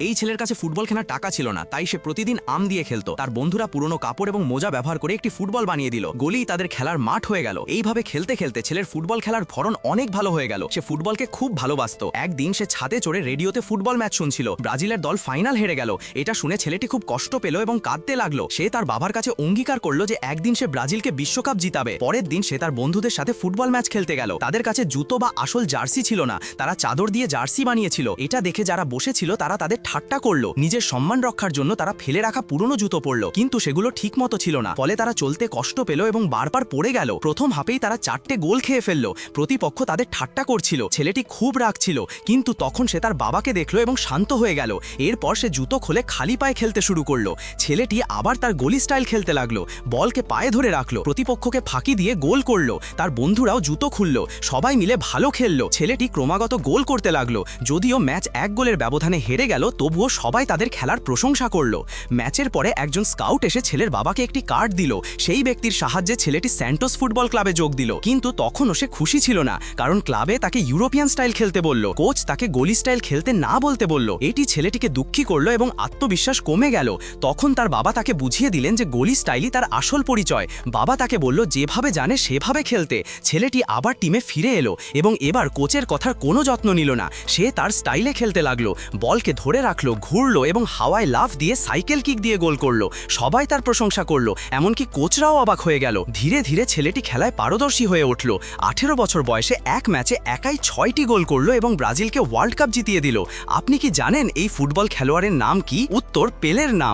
এই ছেলের কাছে ফুটবল খেলার টাকা ছিল না, তাই সে প্রতিদিন আম দিয়ে খেলতো। তার বন্ধুরা পুরনো কাপড় এবং মোজা ব্যবহার করে একটি ফুটবল বানিয়ে দিল। গলিই তাদের খেলার মাঠ হয়ে গেল। এইভাবে খেলতে খেলতে ছেলের ফুটবল খেলার ফরন অনেক ভালো হয়ে গেল। সে ফুটবলকে খুব ভালোবাসতো। একদিন সে ছাদে চড়ে রেডিওতে ফুটবল ম্যাচ শুনছিল। ব্রাজিলের দল ফাইনাল হেরে গেল। এটা শুনে ছেলেটি খুব কষ্ট পেল এবং কাঁদতে লাগল। সে তার বাবার কাছে অঙ্গীকার করল যে একদিন সে ব্রাজিলকে বিশ্বকাপ জিতাবে। পরের দিন সে তার বন্ধুদের সাথে ফুটবল ম্যাচ খেলতে গেল। তাদের কাছে জুতো বা আসল জার্সি ছিল না। তারা চাদর দিয়ে জার্সি বানিয়েছিল। এটা দেখে যারা বসেছিল তারা তাদের ঠাট্টা করল। নিজের সম্মান রক্ষার জন্য তারা ফেলে রাখা পুরনো জুতো পরলো। কিন্তু সেগুলো ঠিক মতো ছিল না। ফলে তারা চলতে কষ্ট পেল এবং বারবার পড়ে গেল। প্রথম হাফেই তারা চারটে গোল খেয়ে ফেলল। প্রতিপক্ষ তাদের ঠাট্টা করছিল। ছেলেটি খুব রাগ ছিল। কিন্তু তখন সে তার বাবাকে দেখল এবং শান্ত হয়ে গেল। এরপর সে জুতো খুলে খালি পায়ে খেলতে শুরু করল। ছেলেটি আবার তার গলি স্টাইল খেলতে লাগল। বলকে পায়ে ধরে রাখল। প্রতিপক্ষকে ফাঁকি দিয়ে গোল করল। তার বন্ধুরাও জুতো খুললো। সবাই মিলে ভালো খেললো। ছেলেটি ক্রমাগত গোল করতে লাগল। যদিও ম্যাচ এক গোলের ব্যবধানে হেরে গেল তবুও সবাই তাদের খেলার প্রশংসা করল। ম্যাচের পরে একজন স্কাউট এসে ছেলের বাবাকে একটি কার্ড দিল। সেই ব্যক্তির সাহায্যে ছেলেটি স্যান্টোস ফুটবল ক্লাবে যোগ দিল। কিন্তু তখনও সে খুশি ছিল না, কারণ ক্লাবে তাকে ইউরোপিয়ান স্টাইল খেলতে বলল। কোচ তাকে গলি স্টাইল খেলতে না বলতে বলল। এটি ছেলেটিকে দুঃখী করল এবং আত্মবিশ্বাস কমে গেল। তখন তার বাবা তাকে বুঝিয়ে দিলেন যে গলি স্টাইলই তার আসল পরিচয়। বাবা তাকে বলল, যেভাবে জানে সেভাবে খেলতে। ছেলেটি আবার টিমে ফিরে এলো এবং এবার কোচের কথার কোনো যত্ন নিল না। সে তার স্টাইলে খেলতে লাগল। বলকে ধরে রাখল, ঘুরলো এবং হাওয়ায় লাফ দিয়ে সাইকেল কিক দিয়ে গোল করল। সবাই তার প্রশংসা করল, এমনকি কোচরাও অবাক হয়ে গেল। ধীরে ধীরে ছেলেটি খেলায় পারদর্শী হয়ে উঠল। আঠেরো বছর বয়সে এক ম্যাচে একাই ছয়টি গোল করল এবং ব্রাজিলকে ওয়ার্ল্ড কাপ জিতিয়ে দিল। আপনি কি জানেন এই ফুটবল খেলোয়াড়ের নাম কি? উত্তর, পেলের নাম।